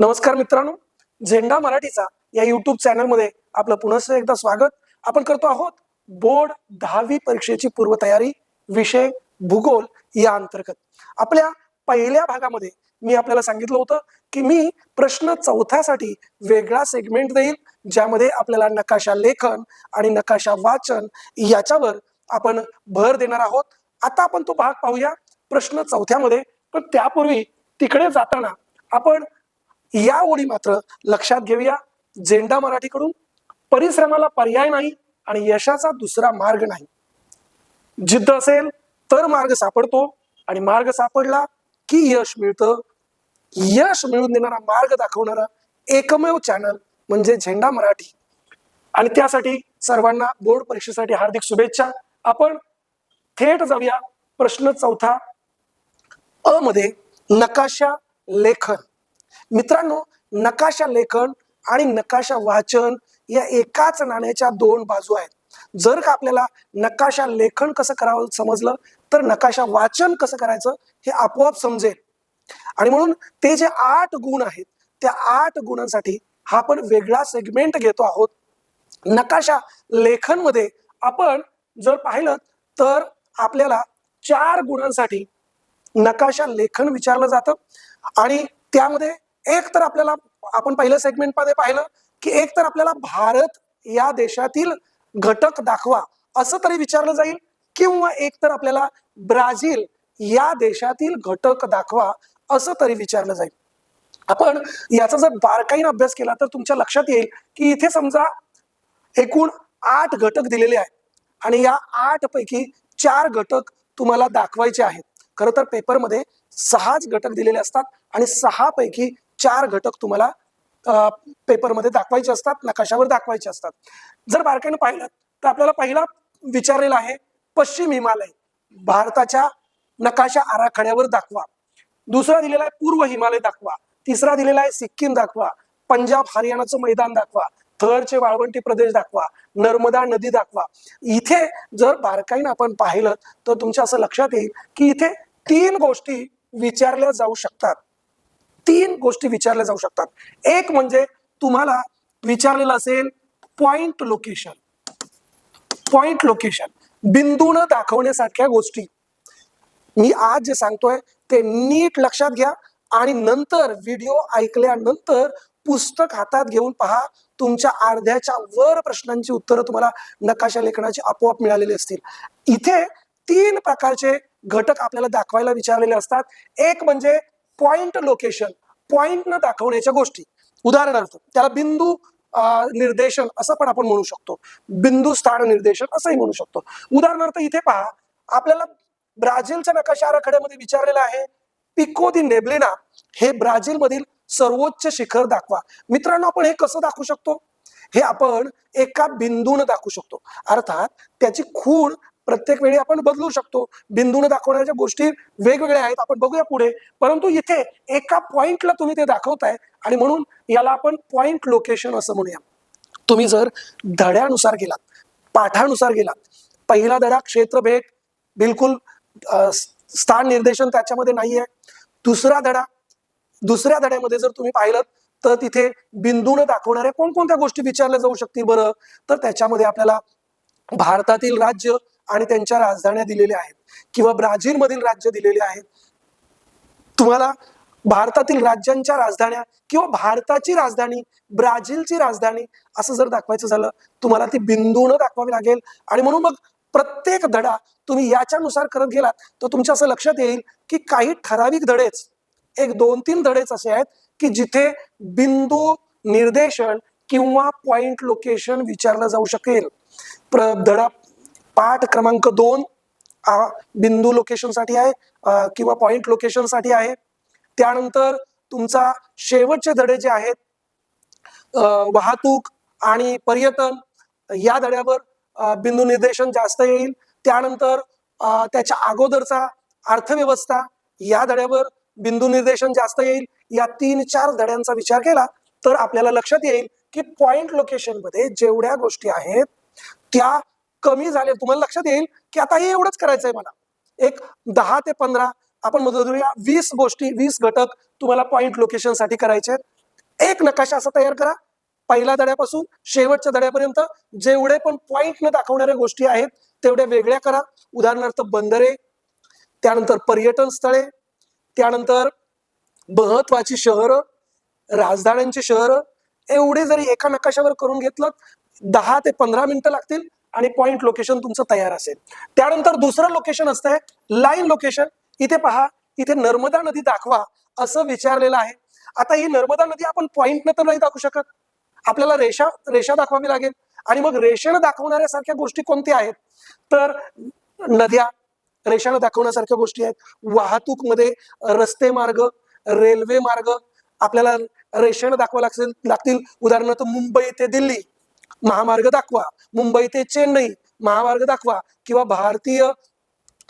नमस्कार मित्रांनो झेंडा मराठीचा या युट्यूब चॅनलमध्ये आपलं पुन्हा एकदा स्वागत. आपण करतो आहोत बोर्ड दहावी परीक्षेची पूर्वतयारी विषय भूगोल या अंतर्गत. आपल्या पहिल्या भागामध्ये मी आपल्याला सांगितलं होतं की मी प्रश्न चौथ्यासाठी वेगळा सेगमेंट देईल ज्यामध्ये आपल्याला नकाशा लेखन आणि नकाशा वाचन याच्यावर आपण भर देणार आहोत. आता आपण तो भाग पाहूया प्रश्न चौथ्यामध्ये. पण त्यापूर्वी तिकडे जाताना आपण या ओळी मात्र लक्षात घेऊया. झेंडा मराठीकडून परिश्रमाला पर्याय नाही आणि यशाचा दुसरा मार्ग नाही. जिद्द असेल तर मार्ग सापडतो आणि मार्ग सापडला की यश मिळतं. यश मिळवून देणारा मार्ग दाखवणारा एकमेव चॅनल म्हणजे झेंडा मराठी. आणि त्यासाठी सर्वांना बोर्ड परीक्षेसाठी हार्दिक शुभेच्छा. आपण थेट जाऊया प्रश्न चौथा. अ मध्ये नकाशा लेखन. मित्रांनो नकाशा लेखन आणि नकाशा वाचन या एकाच नाण्याच्या दोन बाजू आहेत. जर का आपल्याला नकाशा लेखन कसं करावं समजलं तर नकाशा वाचन कसं करायचं हे आपोआप समजेल. आणि म्हणून ते जे आठ गुण आहेत त्या आठ गुणांसाठी हा आपण वेगळा सेगमेंट घेतो आहोत. नकाशा लेखनमध्ये आपण जर पाहिलं तर आपल्याला चार गुणांसाठी नकाशा लेखन विचारलं जातं आणि त्यामध्ये एक तर आपल्याला आपण पहिलं सेगमेंटमध्ये पाहिलं की एक तर आपल्याला भारत या देशातील घटक दाखवा असं तरी विचारलं जाईल किंवा एक तर आपल्याला ब्राझील या देशातील घटक दाखवा असं तरी विचारलं जाईल. आपण याचा जर बारकाईन अभ्यास केला तर तुमच्या लक्षात येईल की इथे समजा एकूण आठ घटक दिलेले आहेत आणि या आठ पैकी चार घटक तुम्हाला दाखवायचे आहेत. खरं तर पेपरमध्ये सहाच घटक दिलेले असतात आणि सहा पैकी चार घटक तुम्हाला पेपरमध्ये दाखवायचे असतात नकाशावर दाखवायचे असतात. जर बारकाईने पाहिलं तर आपल्याला पहिला विचारलेला आहे पश्चिम हिमालय भारताच्या नकाशा आराखड्यावर दाखवा. दुसरा दिलेला आहे पूर्व हिमालय दाखवा. तिसरा दिलेला आहे सिक्कीम दाखवा. पंजाब हरियाणाचं मैदान दाखवा. थरचे वाळवंटी प्रदेश दाखवा. नर्मदा नदी दाखवा. इथे जर बारकाईनं आपण पाहिलं तर तुमच्या असं लक्षात येईल की इथे तीन गोष्टी विचारल्या जाऊ शकतात. तीन गोष्टी विचारल्या जाऊ शकतात. एक म्हणजे तुम्हाला विचारलेलं असेल पॉइंट लोकेशन पॉइंट लोकेशन बिंदून दाखवण्यासारख्या गोष्टी. मी आज जे सांगतोय ते नीट लक्षात घ्या आणि नंतर व्हिडिओ ऐकल्यानंतर पुस्तक हातात घेऊन पहा. तुमच्या अर्ध्याच्या वर प्रश्नांची उत्तरं तुम्हाला नकाशा लेखनाची आपोआप मिळालेली असतील. इथे तीन प्रकारचे घटक आपल्याला दाखवायला विचारलेले असतात. एक म्हणजे पॉइंट लोकेशन पॉइंट न दाखवण्याच्या गोष्टी. उदाहरणार्थ त्याला बिंदू निर्देशन असं पण आपण म्हणू शकतो. बिंदू स्थान निर्देशन असंही म्हणू शकतो. उदाहरणार्थ इथे पहा आपल्याला ब्राझीलच्या नकाशा आराखड्यामध्ये विचारलेलं आहे पिको दी नेब्लिना हे ब्राझीलमधील सर्वोच्च शिखर दाखवा. मित्रांनो आपण हे कसं दाखवू शकतो? हे आपण एका बिंदून दाखवू शकतो. अर्थात त्याची खूण प्रत्येक वेळी आपण बदलू शकतो. बिंदूने दाखवण्याच्या गोष्टी वेगवेगळ्या आहेत आपण बघूया पुढे. परंतु इथे एका पॉइंटला तुम्ही ते दाखवताय आणि म्हणून याला आपण पॉइंट लोकेशन असं म्हणूया. तुम्ही जर धड्यानुसार गेलात पाठानुसार गेलात पहिला धडा क्षेत्र भेट बिलकुल स्थान निर्देशन त्याच्यामध्ये नाहीये. दुसरा धडा दुसऱ्या धड्यामध्ये जर तुम्ही पाहिलं तर तिथे बिंदून दाखवणाऱ्या कोणकोणत्या गोष्टी विचारल्या जाऊ शकतील बरं? तर त्याच्यामध्ये आपल्याला भारतातील राज्य आणि त्यांच्या राजधान्या दिलेल्या आहेत किंवा ब्राझीलमधील राज्य दिलेले आहेत. तुम्हाला भारतातील राज्यांच्या राजधान्या किंवा भारताची राजधानी ब्राझीलची राजधानी असं जर दाखवायचं झालं तुम्हाला ती बिंदून दाखवावी लागेल. आणि म्हणून मग प्रत्येक धडा तुम्ही याच्यानुसार करत गेलात तर तुमच्या असं लक्षात येईल की काही ठराविक धडेच एक दोन तीन धडेच असे आहेत की जिथे बिंदू निर्देशन किंवा पॉइंट लोकेशन विचारलं जाऊ शकेल. प्र धडा पाठ क्रमांक दोन बिंदू लोकेशनसाठी आहे किंवा पॉइंट लोकेशनसाठी आहे. त्यानंतर तुमचा शेवटचे धडे जे आहेत वाहतूक आणि पर्यटन या धड्यावर बिंदू निर्देशन जास्त येईल. त्यानंतर त्याच्या अगोदरचा अर्थव्यवस्था या धड्यावर बिंदू निर्देशन जास्त येईल. या तीन चार धड्यांचा विचार केला तर आपल्याला लक्षात येईल की पॉइंट लोकेशनमध्ये जेवढ्या गोष्टी आहेत त्या कमी झाले. तुम्हाला लक्षात येईल की आता हे एवढंच करायचंय मला. एक दहा ते पंधरा आपण मदत करूया वीस गोष्टी वीस घटक तुम्हाला पॉईंट लोकेशनसाठी करायचे आहेत. एक नकाशा असा तयार करा. पहिल्या दड्यापासून शेवटच्या दड्यापर्यंत जेवढे पण पॉईंट न दाखवणाऱ्या गोष्टी आहेत तेवढ्या वेगळ्या करा. उदाहरणार्थ बंदरे त्यानंतर पर्यटन स्थळे त्यानंतर महत्वाची शहरं राजधान्यांची शहरं. एवढे जरी एका नकाशावर करून घेतलं दहा ते पंधरा मिनिटं लागतील आणि पॉइंट लोकेशन तुमचं तयार असेल. त्यानंतर दुसरं लोकेशन असतंय लाईन लोकेशन इथे पहा इथे नर्मदा नदी दाखवा असं विचारलेलं आहे. आता ही नर्मदा नदी आपण पॉइंट तर नाही दाखवू शकत. आपल्याला रेषा रेषा दाखवावी लागेल. आणि मग रेषेनं दाखवणाऱ्या सारख्या गोष्टी कोणत्या आहेत? तर नद्या रेषानं दाखवण्यासारख्या गोष्टी आहेत. वाहतूकमध्ये रस्ते मार्ग रेल्वे मार्ग आपल्याला रेषेनं दाखवा लागतील लागतील. उदाहरणार्थ मुंबई ते दिल्ली. महामार्ग दाखवा. मुंबई ते चेन्नई महामार्ग दाखवा. किंवा भारतीय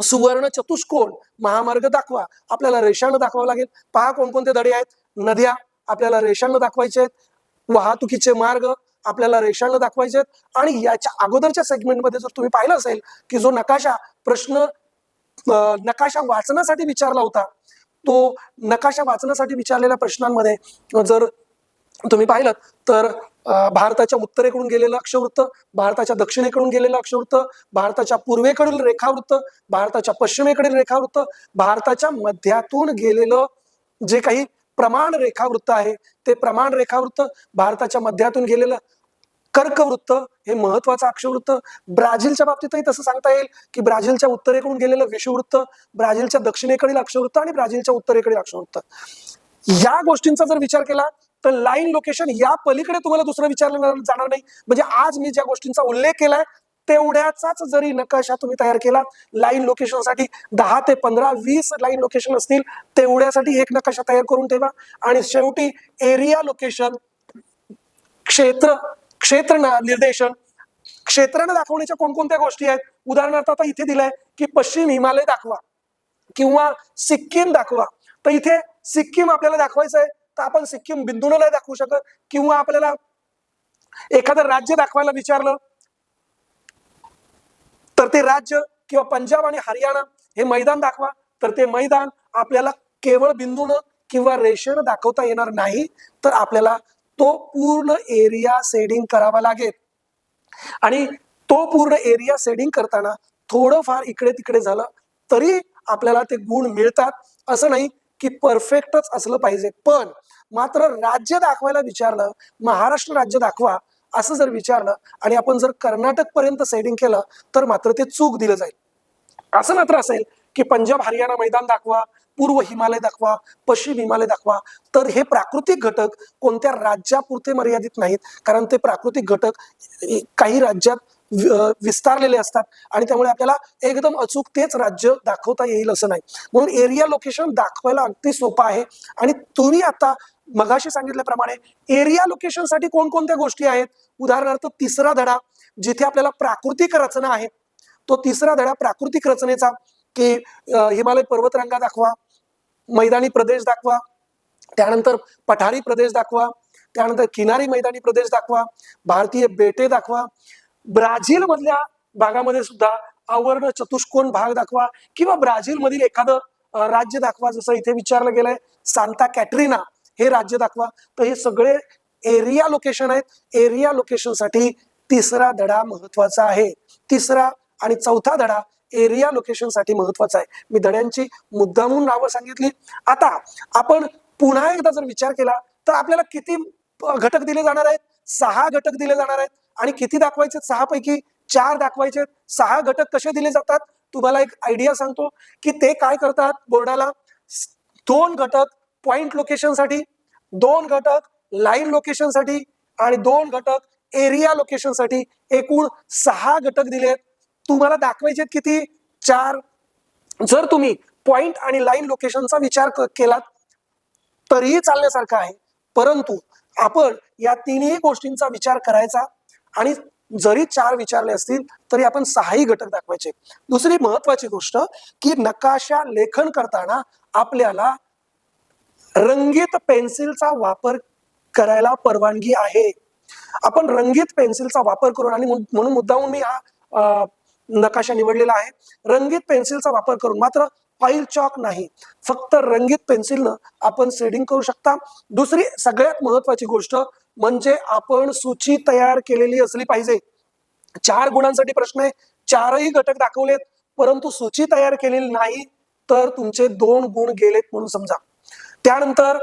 सुवर्ण चतुष्कोण महामार्ग दाखवा. आपल्याला रेषानं दाखवावं लागेल. पहा कोणकोणते धडे आहेत. नद्या आपल्याला रेषानं दाखवायचे आहेत. वाहतुकीचे मार्ग आपल्याला रेषानं दाखवायचे आहेत. आणि याच्या अगोदरच्या सेगमेंटमध्ये जर तुम्ही पाहिलं असेल की जो नकाशा प्रश्न नकाशा वाचण्यासाठी विचारला होता तो नकाशा वाचण्यासाठी विचारलेल्या प्रश्नांमध्ये जर तुम्ही पाहिलं तर भारताच्या उत्तरेकडून गेलेलं अक्षवृत्त भारताच्या दक्षिणेकडून गेलेलं अक्षवृत्त भारताच्या पूर्वेकडील रेखावृत्त भारताच्या पश्चिमेकडील रेखावृत्त भारताच्या मध्यातून गेलेलं जे काही प्रमाण रेखावृत्त आहे ते प्रमाण रेखावृत्त भारताच्या मध्यातून गेलेलं कर्कवृत्त हे महत्वाचं अक्षवृत्त. ब्राझीलच्या बाबतीतही तसं सांगता येईल की ब्राझीलच्या उत्तरेकडून गेलेलं विषुवृत्त ब्राझीलच्या दक्षिणेकडील अक्षवृत्त आणि ब्राझीलच्या उत्तरेकडील अक्षवृत्त. या गोष्टींचा जर विचार केला तर लाईन लोकेशन या पलीकडे तुम्हाला दुसरं विचारलं जाणार- नाही. म्हणजे आज मी ज्या गोष्टींचा उल्लेख केलाय तेवढ्याचाच जरी नकाशा तुम्ही तयार केला लाईन लोकेशनसाठी दहा ते पंधरा वीस लाईन लोकेशन असतील तेवढ्यासाठी एक नकाशा तयार करून ठेवा. आणि शेवटी एरिया लोकेशन क्षेत्र क्षेत्र निर्देशन क्षेत्रानं दाखवण्याच्या कोणकोणत्या गोष्टी आहेत? उदाहरणार्थ आता इथे दिलंय की पश्चिम हिमालय दाखवा किंवा सिक्कीम दाखवा. तर इथे सिक्कीम आपल्याला दाखवायचं आहे तर आपण सिक्कीम बिंदून नाही दाखवू शकत. किंवा आपल्याला एखादं राज्य दाखवायला विचारलं तर ते राज्य किंवा पंजाब आणि हरियाणा हे मैदान दाखवा. तर ते मैदान आपल्याला केवळ बिंदून किंवा रेषेनं दाखवता येणार नाही तर आपल्याला तो पूर्ण एरिया सेडिंग करावा लागेल. आणि तो पूर्ण एरिया सेडिंग करताना थोडंफार इकडे तिकडे झालं तरी आपल्याला ते गुण मिळतात. असं नाही की परफेक्टच असलं पाहिजे. पण मात्र राज्य दाखवायला विचारलं महाराष्ट्र राज्य दाखवा असं जर विचारलं आणि आपण जर कर्नाटक पर्यंत सेडिंग केलं तर मात्र ते चूक दिलं जाईल. असं मात्र असेल की पंजाब हरियाणा मैदान दाखवा पूर्व हिमालय दाखवा पश्चिम हिमालय दाखवा तर हे प्राकृतिक घटक कोणत्या राज्यापुरते मर्यादित नाहीत. कारण ते प्राकृतिक घटक काही राज्यात विस्तारलेले असतात. आणि त्यामुळे आपल्याला एकदम अचूक तेच राज्य दाखवता येईल असं नाही. म्हणून एरिया लोकेशन दाखवायला अगदी सोपं आहे. आणि तुम्ही आता मगाशी सांगितल्याप्रमाणे एरिया लोकेशनसाठी कोणकोणत्या गोष्टी आहेत? उदाहरणार्थ तिसरा धडा जिथे आपल्याला प्राकृतिक रचना आहे. तो तिसरा धडा प्राकृतिक रचनेचा की हिमालय पर्वतरांगा दाखवा मैदानी प्रदेश दाखवा त्यानंतर पठारी प्रदेश दाखवा त्यानंतर किनारी मैदानी प्रदेश दाखवा भारतीय बेटे दाखवा ब्राझील मधल्या भागामध्ये सुद्धा आवर्ण चतुष्कोण भाग दाखवा किंवा ब्राझील मधील एखादं राज्य दाखवा जसं इथे विचारलं गेलंय सांता कॅटरीना हे राज्य दाखवा. तर हे सगळे एरिया लोकेशन आहेत. एरिया लोकेशनसाठी तिसरा धडा महत्त्वाचा आहे. तिसरा आणि चौथा धडा एरिया लोकेशनसाठी महत्त्वाचा आहे. मी धड्यांची मुद्दामून नावं सांगितली. आता आपण पुन्हा एकदा जर विचार केला तर आपल्याला किती घटक दिले जाणार आहेत? सहा घटक दिले जाणार आहेत. आणि किती दाखवायचे? सहा पैकी चार दाखवायचे सहा घटक कसे दिले जातात? तुम्हाला एक आयडिया सांगतो की ते काय करतात बोर्डाला? दोन घटक पॉइंट लोकेशनसाठी दोन घटक लाईन लोकेशनसाठी आणि दोन घटक एरिया लोकेशनसाठी एकूण सहा घटक दिले आहेत. तुम्हाला दाखवायचे किती? चार. जर तुम्ही पॉइंट आणि लाईन लोकेशनचा विचार केलात तरीही चालण्यासारखं आहे. परंतु आपण या तिन्ही गोष्टींचा विचार करायचा आणि जरी चार विचारले असतील तरी आपण सहाही घटक दाखवायचे. दुसरी महत्वाची गोष्ट की नकाशा लेखन करताना आपल्याला रंगीत पेन्सिलचा वापर करायला परवानगी आहे. आपण रंगीत पेन्सिलचा वापर करून आणि म्हणून मुद्दाहून मी हा नकाशा निवडलेला आहे. रंगीत पेन्सिलचा वापर करून मात्र ऑइल चॉक नाही. फक्त रंगीत पेन्सिलनं आपण शेडिंग करू शकता. दुसरी सगळ्यात महत्वाची गोष्ट म्हणजे आपण सूची तयार केलेली असली पाहिजे. चार गुणांसाठी प्रश्न आहे. चारही घटक दाखवलेत परंतु सूची तयार केलेली नाही तर तुमचे दोन गुण गेलेत म्हणून समजा. त्यानंतर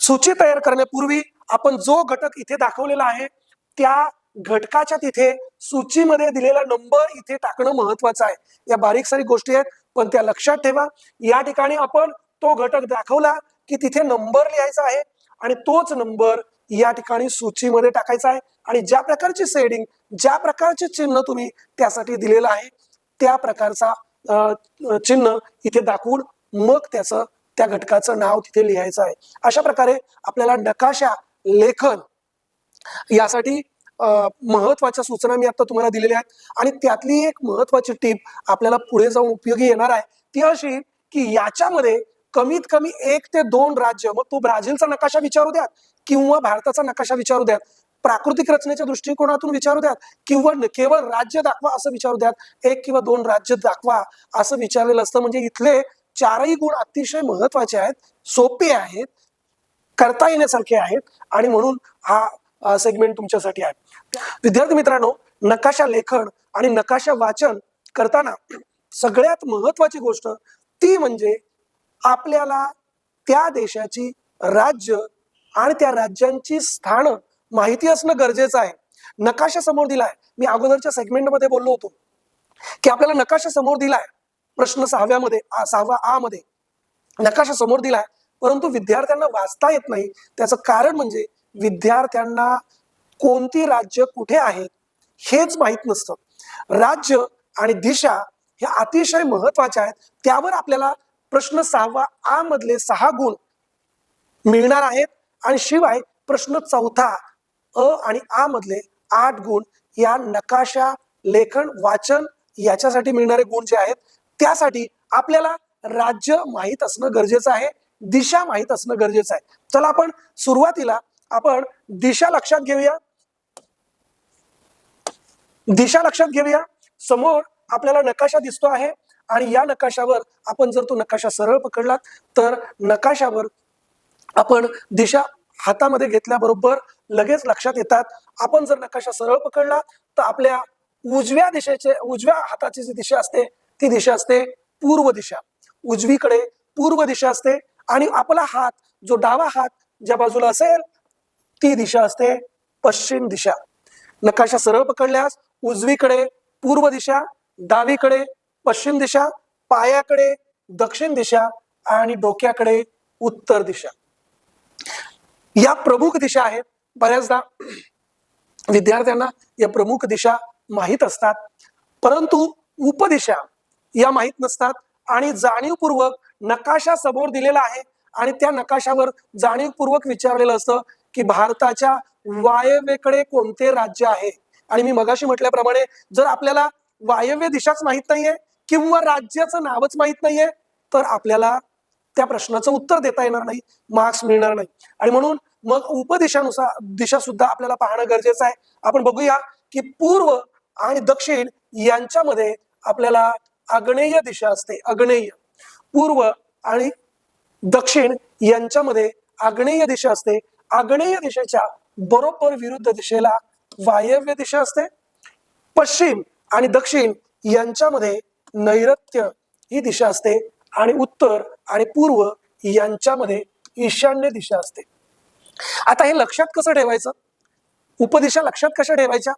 सूची तयार करण्यापूर्वी आपण जो घटक इथे दाखवलेला आहे त्या घटकाच्या तिथे सूचीमध्ये दिलेला नंबर इथे टाकणं महत्वाचं आहे. या बारीक सारी गोष्टी आहेत पण त्या लक्षात ठेवा. या ठिकाणी आपण तो घटक दाखवला की तिथे नंबर लिहायचा आहे आणि तोच नंबर या ठिकाणी सूचीमध्ये टाकायचा आहे. आणि ज्या प्रकारची सेडिंग ज्या प्रकारचे चिन्ह तुम्ही त्यासाठी दिलेलं आहे त्या प्रकारचा चिन्ह इथे दाखवून मग त्याचं त्या घटकाचं नाव तिथे लिहायचं आहे. अशा प्रकारे आपल्याला नकाशा लेखन यासाठी महत्त्वाच्या सूचना मी आता तुम्हाला दिलेल्या आहेत. आणि त्यातली एक महत्वाची टीप आपल्याला पुढे जाऊन उपयोगी येणार आहे ती अशी की याच्यामध्ये कमीत कमी एक ते दोन राज्य मग तो ब्राझीलचा नकाशा विचारू द्यात किंवा भारताचा नकाशा विचारू द्यात? प्राकृतिक रचनेच्या दृष्टिकोनातून विचारू द्यात? किंवा केवळ राज्य दाखवा असं विचारू द्यात? एक किंवा दोन राज्य दाखवा असं विचारलेलं असतं. म्हणजे इथले चारही गुण अतिशय महत्त्वाचे आहेत सोपे आहेत करता येण्यासारखे आहेत आणि म्हणून हा सेगमेंट तुमच्यासाठी आहे. विद्यार्थी मित्रांनो नकाशा लेखन आणि नकाशा वाचन करताना सगळ्यात महत्वाची गोष्ट ती म्हणजे आपल्याला त्या देशाची राज्य आणि त्या राज्यांची स्थान माहिती असणं गरजेचं आहे. नकाशा समोर दिलाय. मी अगोदरच्या सेगमेंटमध्ये बोललो होतो की आपल्याला नकाशा समोर दिलाय. प्रश्न सहाव्यामध्ये सहावा आ मध्ये. नकाशा समोर दिलाय परंतु विद्यार्थ्यांना वाचता येत नाही. त्याचं कारण म्हणजे विद्यार्थ्यांना कोणती राज्य कुठे आहेत हेच माहीत नसतं. राज्य आणि दिशा ह्या अतिशय महत्त्वाच्या आहेत. त्यावर आपल्याला प्रश्न सहावा आ मधले सहा गुण मिळणार आहेत. आणि शिवाय प्रश्न चौथा अ आणि आ मधले आठ गुण या नकाशा लेखन वाचन याच्यासाठी मिळणारे गुण जे आहेत त्यासाठी आपल्याला राज्य माहीत असणं गरजेचं आहे दिशा माहीत असणं गरजेचं आहे. चला आपण सुरुवातीला आपण दिशा लक्षात घेऊया. दिशा लक्षात घेऊया. समोर आपल्याला नकाशा दिसतो आहे. आणि या नकाशावर आपण जर तो नकाशा सरळ पकडलात तर नकाशावर आपण दिशा हातामध्ये घेतल्याबरोबर लगेच लक्षात येतात. आपण जर नकाशा सरळ पकडला तर आपल्या उजव्या दिशेचे उजव्या हाताची जी दिशा असते ती दिशा असते पूर्व दिशा. उजवीकडे पूर्व दिशा असते आणि आपला हात जो डावा हात ज्या बाजूला असेल ती दिशा असते पश्चिम दिशा. नकाशा सरळ पकडल्यास उजवीकडे पूर्व दिशा डावीकडे पश्चिम दिशा पायाकडे दक्षिण दिशा आणि डोक्याकडे उत्तर दिशा. या प्रमुख दिशा आहेत. बऱ्याचदा विद्यार्थ्यांना या प्रमुख दिशा माहीत असतात. परंतु उपदिशा या माहीत नसतात आणि जाणीवपूर्वक नकाशा समोर दिलेला आहे आणि त्या नकाशावर जाणीवपूर्वक विचारलेलं असतं की भारताच्या वायव्येकडे कोणते राज्य आहे? आणि मी मगाशी म्हटल्याप्रमाणे जर आपल्याला वायव्य दिशाच माहीत नाहीये किंवा राज्याचं नावच माहीत नाहीये तर आपल्याला त्या प्रश्नाचं उत्तर देता येणार नाही मार्क्स मिळणार नाही. आणि म्हणून मग उपदिशानुसार दिशा सुद्धा आपल्याला पाहणं गरजेचं आहे. आपण बघूया की पूर्व आणि दक्षिण यांच्यामध्ये आपल्याला आग्नेय दिशा असते आग्नेय. पूर्व आणि दक्षिण यांच्यामध्ये आग्नेय दिशा असते. आग्नेय दिशेच्या बरोबर विरुद्ध दिशेला वायव्य दिशा असते. पश्चिम आणि दक्षिण यांच्यामध्ये नैऋत्य ही दिशा असते आणि उत्तर आणि पूर्व यांच्यामध्ये ईशान्य दिशा असते. आता हे लक्षात कसं ठेवायचं? उपदिशा लक्षात कशा ठेवायच्या?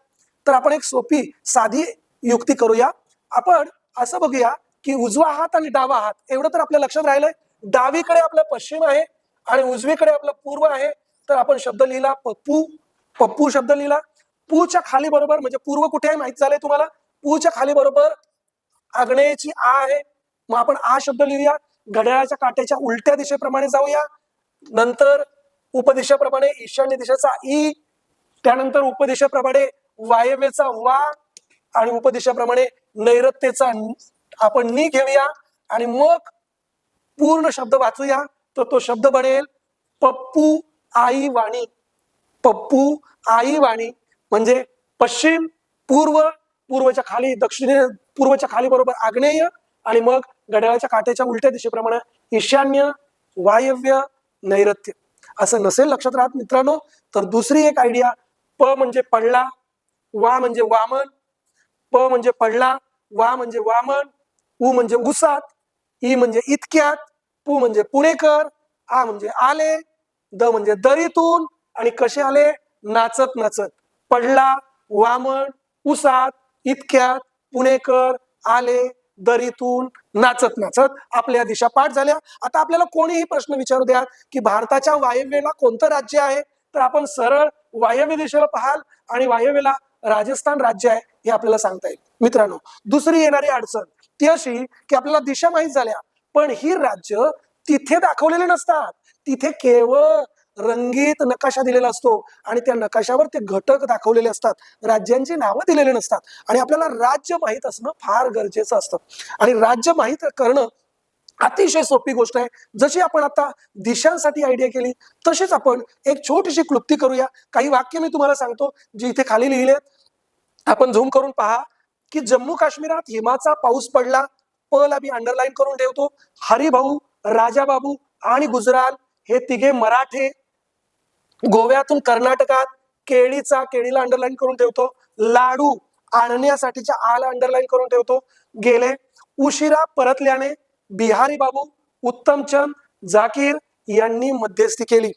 तर आपण एक सोपी साधी युक्ती करूया. आपण असं बघूया की उजवा हात आणि डावा हात एवढं तर आपल्या लक्षात राहिलंय. डावीकडे आपलं पश्चिम आहे आणि उजवीकडे आपलं पूर्व आहे. तर आपण शब्द लिहिला पप्पू. पप्पू शब्द लिहिला. पूच्या खाली बरोबर म्हणजे पूर्व कुठे आहे माहीत झालंय तुम्हाला? पूच्या खाली बरोबर आग्नेयची आ आहे. मग आपण आ शब्द लिहूया. घड्याळाच्या काट्याच्या उलट्या दिशेप्रमाणे जाऊया. नंतर उपदिशेप्रमाणे ईशान्य दिशेचा ई. त्यानंतर उपदिशाप्रमाणे वायव्येचा वा. आणि उपदिशाप्रमाणे नैऋत्येचा आपण नी घेऊया. आणि मग पूर्ण शब्द वाचूया. तर तो शब्द बनेल पप्पू आई वाणी. पप्पू आई वाणी. म्हणजे पश्चिम पूर्व पूर्वच्या खाली दक्षिणे पूर्वच्या खाली बरोबर आग्नेय आणि मग घड्याळाच्या काट्याच्या उलट्या दिशेप्रमाणे ईशान्य वायव्य नैऋत्य. असं नसेल लक्षात राहत मित्रांनो तर दुसरी एक आयडिया प म्हणजे पडला वा म्हणजे वामन प म्हणजे पडला वा म्हणजे वामन उ म्हणजे उसात ई म्हणजे इतक्यात पु म्हणजे पुणेकर आ म्हणजे आले द म्हणजे दरीतून आणि कसे आले? नाचत नाचत. पडला वामन उसात इतक्यात पुणेकर आले दरीतून नाचत नाचत आपल्या दिशा पाठ झाल्या. आता आपल्याला कोणीही प्रश्न विचारू द्या की भारताच्या वायव्येला कोणतं राज्य आहे? तर आपण सरळ वायव्य दिशेला पाहाल आणि वायव्येला राजस्थान राज्य आहे हे आपल्याला सांगता येईल. मित्रांनो दुसरी येणारी अडचण ती अशी की आपल्याला दिशा माहीत झाल्या पण ही राज्य तिथे दाखवलेले नसतात. तिथे केवळ रंगीत नकाशा दिलेला असतो आणि त्या नकाशावर ते घटक दाखवलेले असतात. राज्यांची नावं दिलेली नसतात. आणि आपल्याला राज्य माहीत असणं फार गरजेचं असतं. आणि राज्य माहीत करणं अतिशय सोपी गोष्ट आहे. जशी आपण आता दिशांसाठी आयडिया केली तशीच आपण एक छोटीशी क्लुप्ती करूया. काही वाक्य मी तुम्हाला सांगतो जी इथे खाली लिहिलेत आपण झूम करून पहा की जम्मू काश्मीरात हिमाचा पाऊस पडला पल आम्ही अंडरलाईन करून ठेवतो. हरिभाऊ राजाबाबू आणि गुजराल हे तिघे मराठे गोव्यातून कर्नाटकात केळीचा केळीला अंडरलाईन करून ठेवतो. लाडू आणण्यासाठीच्या आला अंडरलाईन करून ठेवतो. गेले उशिरा परतल्याने बिहारी बाबू उत्तमचंद जाकीर यांनी मध्यस्थी केली.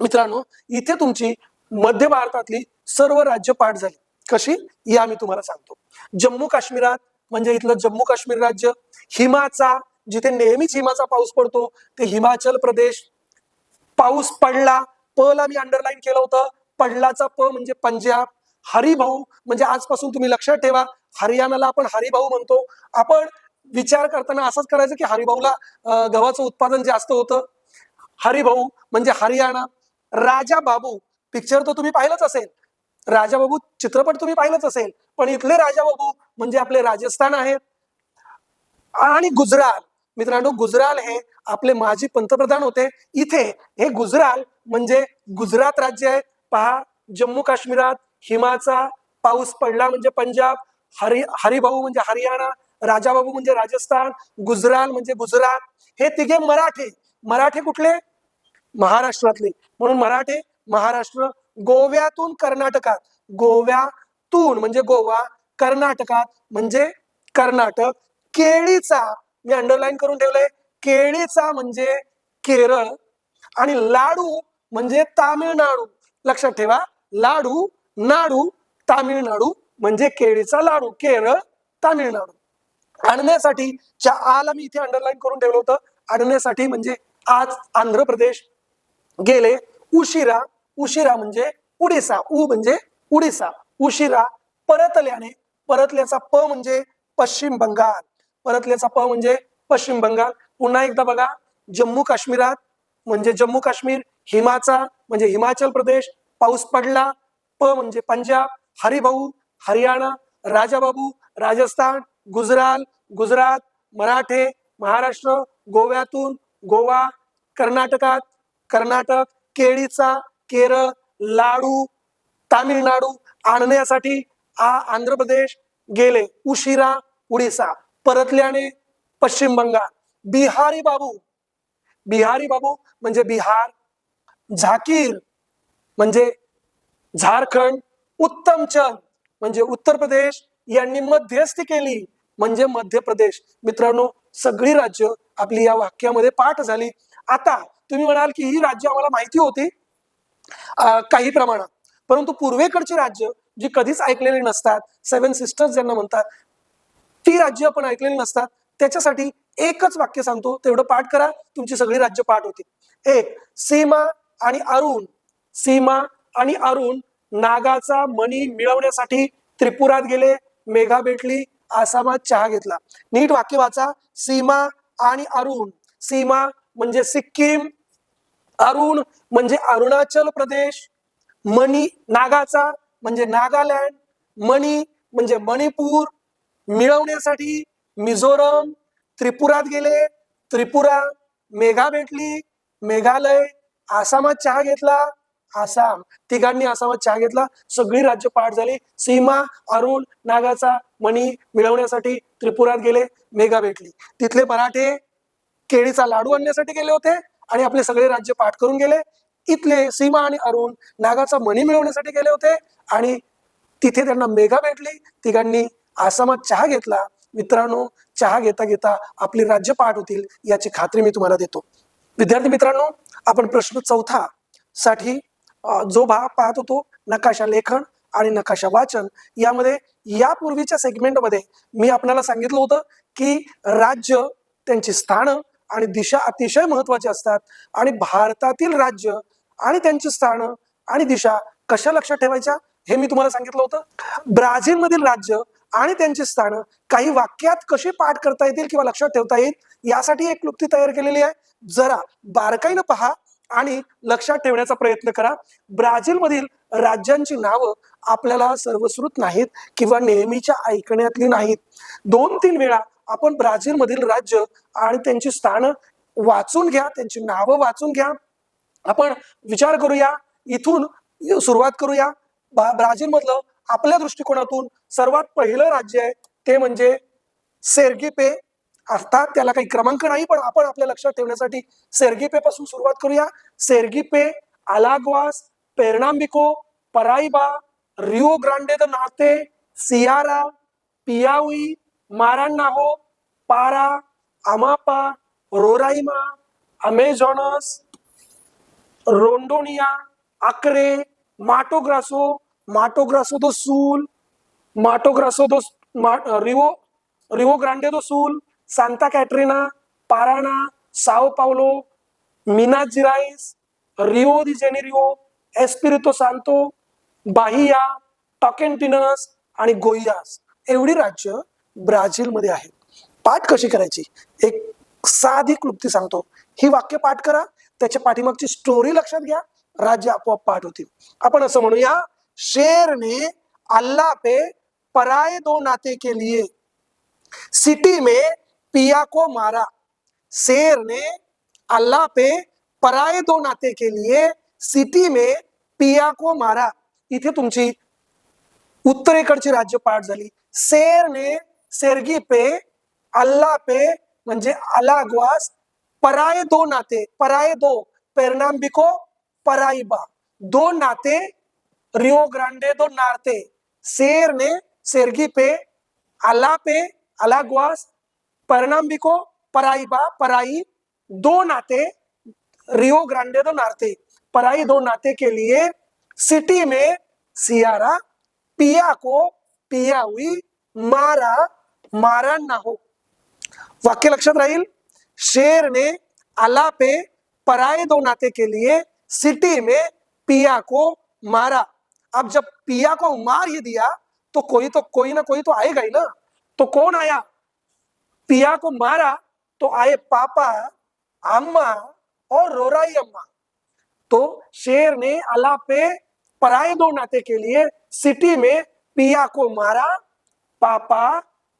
मित्रांनो इथे तुमची मध्य भारतातली सर्व राज्य पाठ झाली. कशी? या मी तुम्हाला सांगतो. जम्मू काश्मीरात म्हणजे इथलं जम्मू काश्मीर राज्य हिमाचा जिथे नेहमीच हिमाचा पाऊस पडतो ते हिमाचल प्रदेश. पाऊस पडला प ला मी अंडरलाईन केलं होतं. पडलाचा प म्हणजे पंजाब. हरिभाऊ म्हणजे आजपासून तुम्ही लक्षात ठेवा हरियाणाला आपण हरिभाऊ म्हणतो. आपण विचार करताना असंच करायचं की हरिभाऊला गव्हाचं उत्पादन जास्त होतं. हरिभाऊ म्हणजे हरियाणा. राजा बाबू पिक्चर तर तुम्ही पाहिलंच असेल. राजा बाबू चित्रपट तुम्ही पाहिलंच असेल. पण इथले राजा बाबू म्हणजे आपले राजस्थान आहेत. आणि गुजरात. मित्रांनो गुजराल हे आपले माजी पंतप्रधान होते. इथे हे गुजराल म्हणजे गुजरात राज्य आहे. पहा जम्मू काश्मीरात हिमाचा पाऊस पडला म्हणजे पंजाब हरी हरिभाऊ म्हणजे हरियाणा राजाबाबू म्हणजे राजस्थान गुजराल म्हणजे गुजरात. हे तिघे मराठे मराठे कुठले? महाराष्ट्रातले. म्हणून मराठे महाराष्ट्र गोव्यातून कर्नाटकात. गोव्यातून म्हणजे गोवा कर्नाटकात म्हणजे कर्नाटक. केळीचा मी अंडरलाईन करून ठेवलंय. केळीचा म्हणजे केरळ आणि लाडू म्हणजे तामिळनाडू. लक्षात ठेवा लाडू नाडू तामिळनाडू म्हणजे केळीचा लाडू. केरळ तामिळनाडू. आणण्यासाठी च्या आला मी इथे अंडरलाईन करून ठेवलं होतं. आणण्यासाठी म्हणजे आज आंध्र प्रदेश गेले. उशिरा उशिरा म्हणजे उडीसा. उ म्हणजे उडीसा. उशिरा परतल्याने परतल्याचा प म्हणजे पश्चिम बंगाल. परतल्याचा प म्हणजे पश्चिम बंगाल. पुन्हा एकदा बघा जम्मू काश्मीरात म्हणजे जम्मू काश्मीर हिमाचा म्हणजे हिमाचल प्रदेश पाऊस पडला. प म्हणजे पंजाब हरिभाऊ हरियाणा राजाबाबू राजस्थान गुजराल गुजरात मराठे महाराष्ट्र गोव्यातून गोवा कर्नाटकात कर्नाटक केळीचा केरळ लाडू तामिळनाडू आणण्यासाठी आ आंध्र प्रदेश गेले. उशिरा उडीसा. परतल्याने पश्चिम बंगाल. बिहारी बाबू. बिहारी बाबू म्हणजे बिहार झाकीर म्हणजे झारखंड उत्तमचंद म्हणजे उत्तर प्रदेश. यांनी मध्यस्थी केली म्हणजे मध्य प्रदेश. मित्रांनो सगळी राज्य आपली या वाक्यामध्ये पाठ झाली. आता तुम्ही म्हणाल की ही राज्य आम्हाला माहिती होती काही प्रमाणात. परंतु पूर्वेकडची राज्य जी कधीच ऐकलेली नसतात सेव्हन सिस्टर्स ज्यांना म्हणतात ती राज्य आपण ऐकलेली नसतात. त्याच्यासाठी एकच वाक्य सांगतो. तेवढं पाठ करा. तुमची सगळी राज्य पाठ होती एक सीमा आणि अरुण. सीमा आणि अरुण नागाचा मणी मिळवण्यासाठी त्रिपुरात गेले मेघा भेटली आसामात चहा घेतला. नीट वाक्य वाचा. सीमा आणि अरुण. सीमा म्हणजे सिक्कीम अरुण म्हणजे अरुणाचल प्रदेश मणी नागाचा म्हणजे नागालँड मणी म्हणजे मणिपूर मिळवण्यासाठी मिझोरम त्रिपुरात गेले. त्रिपुरा मेघा भेटली. मेघालय आसामात चहा घेतला. आसाम तिघांनी आसामात चहा घेतला. सगळी राज्य पाठ झाली. सीमा अरुण नागाचा मणी मिळवण्यासाठी त्रिपुरात गेले. मेघा भेटली. तिथले मराठे केळीचा लाडू आणण्यासाठी गेले होते आणि आपले सगळे राज्य पाठ करून गेले. इथले सीमा आणि अरुण नागाचा मणी मिळवण्यासाठी गेले होते आणि तिथे त्यांना मेघा भेटली. तिघांनी आसामात चहा घेतला. मित्रांनो चहा घेता घेता आपली राज्य पाठ होतील याची खात्री मी तुम्हाला देतो. विद्यार्थी मित्रांनो आपण प्रश्न चौथा साठी जो भाग पाहत होतो नकाशा लेखन आणि नकाशा वाचन यामध्ये यापूर्वीच्या सेगमेंटमध्ये मी आपल्याला सांगितलं होतं की राज्य त्यांची स्थानं आणि दिशा अतिशय महत्वाची असतात. आणि भारतातील राज्य आणि त्यांची स्थानं आणि दिशा कशा लक्षात ठेवायच्या हे मी तुम्हाला सांगितलं होतं. ब्राझीलमधील राज्य आणि त्यांची स्थानं काही वाक्यात कशी पाठ करता येतील किंवा लक्षात ठेवता येईल यासाठी एक क्लुप्ती तयार केलेली आहे. जरा बारकाईनं पहा आणि लक्षात ठेवण्याचा प्रयत्न करा. ब्राझीलमधील राज्यांची नावं आपल्याला सर्वश्रुत नाहीत किंवा नेहमीच्या ऐकण्यातली नाहीत. दोन तीन वेळा आपण ब्राझीलमधील राज्य आणि त्यांची स्थानं वाचून घ्या त्यांची नावं वाचून घ्या. आपण विचार करूया इथून सुरुवात करूया. बा- आपल्या दृष्टिकोनातून सर्वात पहिलं राज्य आहे ते म्हणजे सेर्गिपे अर्थात त्याला काही क्रमांक नाही पण आपण आपल्या लक्षात ठेवण्यासाठी सेर्गिपे पासून सुरुवात करूया. Sergipe Alagoas Pernambuco Paraiba Rio Grande do Norte Ceara Piaui Maranhao Para Amapa Roraima अमेझॉनस Rondonia आक्रे माटोग्रासो माटोग्रासो दो सूल माटोग्रासो दो मा- Revo Rio Grande do Sul Santa Catarina Parana Sao Paulo Minas Gerais Rio de Janeiro Espirito Santo बाहिया टॉकेंटिनस आणि Goiás एवढी राज्य ब्राझीलमध्ये आहेत. पाठ कशी करायची? एक साधी क्लुप्ती सांगतो. ही वाक्य पाठ करा त्याच्या पाठीमागची स्टोरी लक्षात घ्या राज्य आपोआप पाठ होतील. आपण असं म्हणूया शेर ने अल्लाह पे पराये दो नाते के लिए सिटी में पिया को मारा। शेर ने अल्लाह पे पराए दो नाते के लिए सिटी में पिया को मारा। इथे तुमची उत्तरेकडची राज्य पाठ झाली। शेर ने सेरगी पे, अल्लाह पे म्हणजे अलाग्वास पराये दो नाते पराये दो पेरनाम्बिको पराइबा दो नाते रिओ ग्रांडे दो नार्ते। शेर ने सेरगी पे, अला पे अलाग्वास परनाम्बिको पराइबा पराई दो नाते, रियो ग्रांडे दो नार्ते। पराई दो नाते के लिए सिटी में सियारा पिया को पिया हुई, मारा मारा ना हो। वाक्य लक्षात राहील, शेर ने अला पे पराये दो नाते के लिए सिटी में पिया को मारा। अब जब पिया को मार ही दिया तो कोई तो कोई ना कोई तो आएगा ही ना। तो कौन आया? पिया को मारा तो आए पापा, अम्मा और रोराई अम्मा। तो शेर ने अला पे पराये दो नाते के लिए सिटी में पिया को मारा, पापा,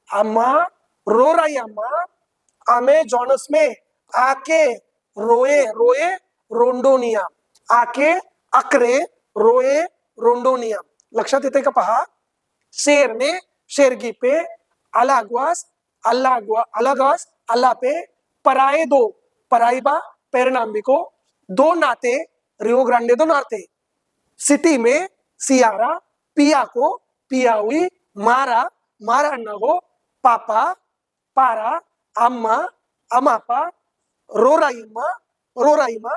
अम्मा, रोराई अम्मा अमेजॉनस में आके रोए रोए रोंडोनिया, आके अकरे रोए रोंडोनिया। लक्षात येते का पहा? शेरने शेरगी पे अलाग्वास अल्लाग्वा अलागास अल्ला पे पराए दो पराइबा पेरनाम्बिको दो नाते रियो ग्रांडे दो नाते। सिटी में सियारा, पिया को पिया हुई मारा मारा नगो पापा, पारा, अम्मा, अमापा, रोराइमा रोराइमा,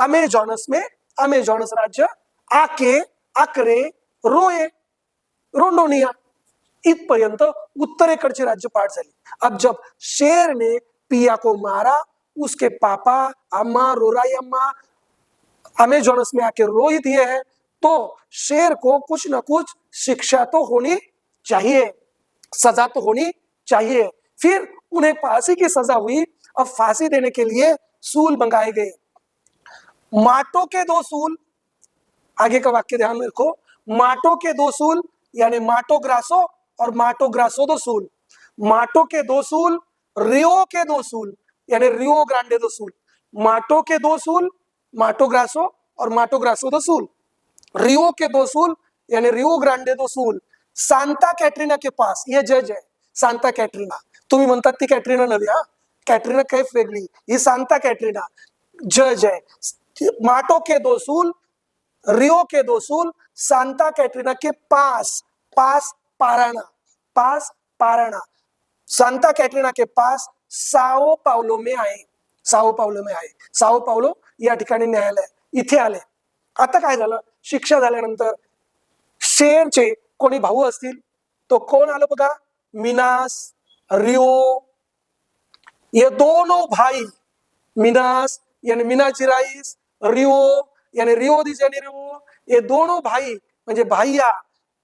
अमेजॉनस में, अमेजॉनस राज्य, आके अकरे रोए, रोंडोनिया इथपर्यंत उत्तरेकडची राज्य पाठ झाली. अब जब शेर ने पिया को मारा, उसके पापा, अम्मा रोराई अम्मा, अमेजोनस में आके रो ही दिए हैं तो शेर को कुछ ना कुछ शिक्षा तो होनी चाहिए, सजा तो होनी चाहिए। फिर उन्हें फांसी की सजा हुई, अब फांसी देने के लिए सूल मंगाए गए। माटो के दो सूल आगे का वाक्य ध्यान में रखो। माटो के दो सूल, यानी माटो ग्रासो और माटो ग्रासो दो सूल। माटो के do Sul, Rio K do सूल, यानी रियो ग्रांडे दो सूल। माटो के दो सूल, माटो ग्रासो और माटो Grosso though Sul. Rio K do सूल, यानी Rio Grande do Sul. Santa Catarina के पास, ये जज है सांता कॅटरीना। तुम्ही म्हणतात ती कॅटरीना नव्हे, हा? कॅटरीना कैफ वेगळी, ही सांता कॅटरीना। जज आहे माटो के दो सूल रियो के दोसूल सांता कैटरीना के पास पास पाराणा पास पाराणा। सांता कैटरीना के पास साओ पावलो में आहे साओ पावलो में आहे। साओ पावलो या ठिकाणी न्यायालय इथे आले। आता काय झालं? शिक्षा झाल्यानंतर शेरचे कोणी भाऊ असतील? तो कोण आलो बघा? मिनास रिओ ये दोनों भाई मिनास यानी मीना राईस रिओ यानी रियो दी जेनेरियो ये दोनों भाई, म्हणजे भाइया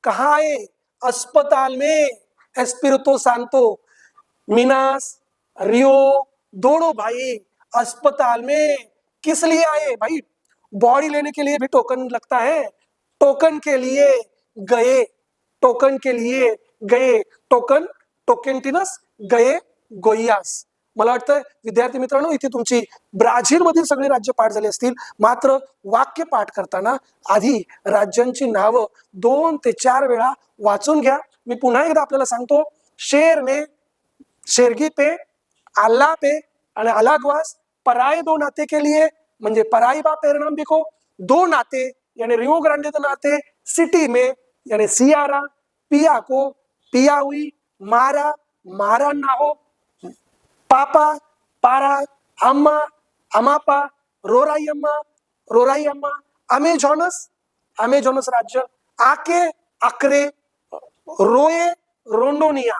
कहाँ आए अस्पताल में, एस्पिरितो सांतो, मिनास, रियो, दोनों भाई अस्पताल में। किस लिए आए भाई? बॉडी लेने के लिए भी टोकन लगता है। टोकन के लिए गए, टोकन के लिए गए, टोकन, टोकेंटिनस, गए, गोइयास। मला वाटतं विद्यार्थी मित्रांनो इथे तुमची ब्राझीलमधील सगळी राज्य पाठ झाले असतील. मात्र वाक्य पाठ करताना आधी राज्यांची नावं दोन ते चार वेळा वाचून घ्या. मी पुन्हा एकदा आपल्याला सांगतो शेर मे शेरगी पे आल्ला पे आणि अलागवास पराय दो नाते के लिए म्हणजे पराई बा बिको दो नाते यानी रियो ग्रांडे दो नाते सिटी में यानी सियारा पिया को पिया हुई मारा मारा ना हो. पापा, पारा, अम्मा, अमापा रोराई अम्मा रोराई अम्मा अमेझॉनस अमेझॉनस राज्य, आके, अकरे, रोए, रोंडोनिया।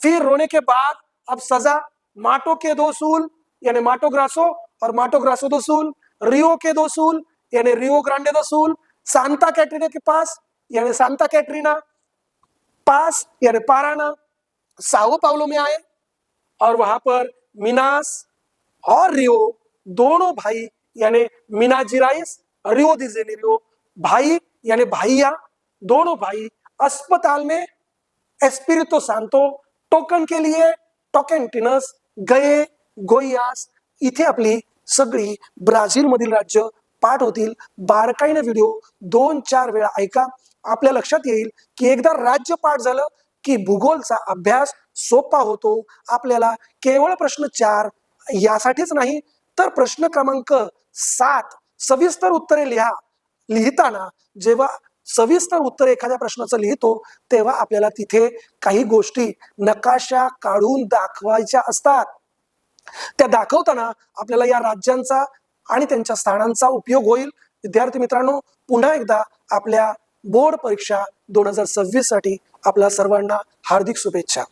फिर रोने के बाद अब सजा, माटो के दो सूल, यानी माटो ग्रासो और माटो Grosso though Sul, Rio K do सूल, यानी Rio Grande do Sul, Santa Catarina के पास, यानी सांता कैटरीना, पास, यानी पाराना, साओ पावलो में आए और वहां पर मिनास और रियो दोनों भाई यानी मीना जिराइस रियो दिजेनेरियो भाई यानी भाइया दोनों भाई अस्पताल में एस्पिरितो सांतो टोकन के लिए टोकेंटिनस गए गोइयास इथे आपली सगळी ब्राझील मधील राज्य पाठ होतील. बारकाईने व्हिडिओ दोन चार वेळा ऐका. आपल्या लक्षात येईल की एकदा राज्य पाठ झालं की भूगोलचा अभ्यास सोपा होतो. आपल्याला केवळ प्रश्न चार यासाठीच नाही तर प्रश्न क्रमांक सात सविस्तर उत्तरे लिहा. लिहिताना जेव्हा सविस्तर उत्तर एखाद्या प्रश्नाचं लिहितो तेव्हा आपल्याला तिथे काही गोष्टी नकाशा काढून दाखवायच्या असतात. त्या दाखवताना आपल्याला या राज्यांचा आणि त्यांच्या स्थानांचा उपयोग होईल. विद्यार्थी मित्रांनो पुन्हा एकदा आपल्या बोर्ड परीक्षा दोन हजार सव्वीससाठी आपल्या सर्वांना हार्दिक शुभेच्छा.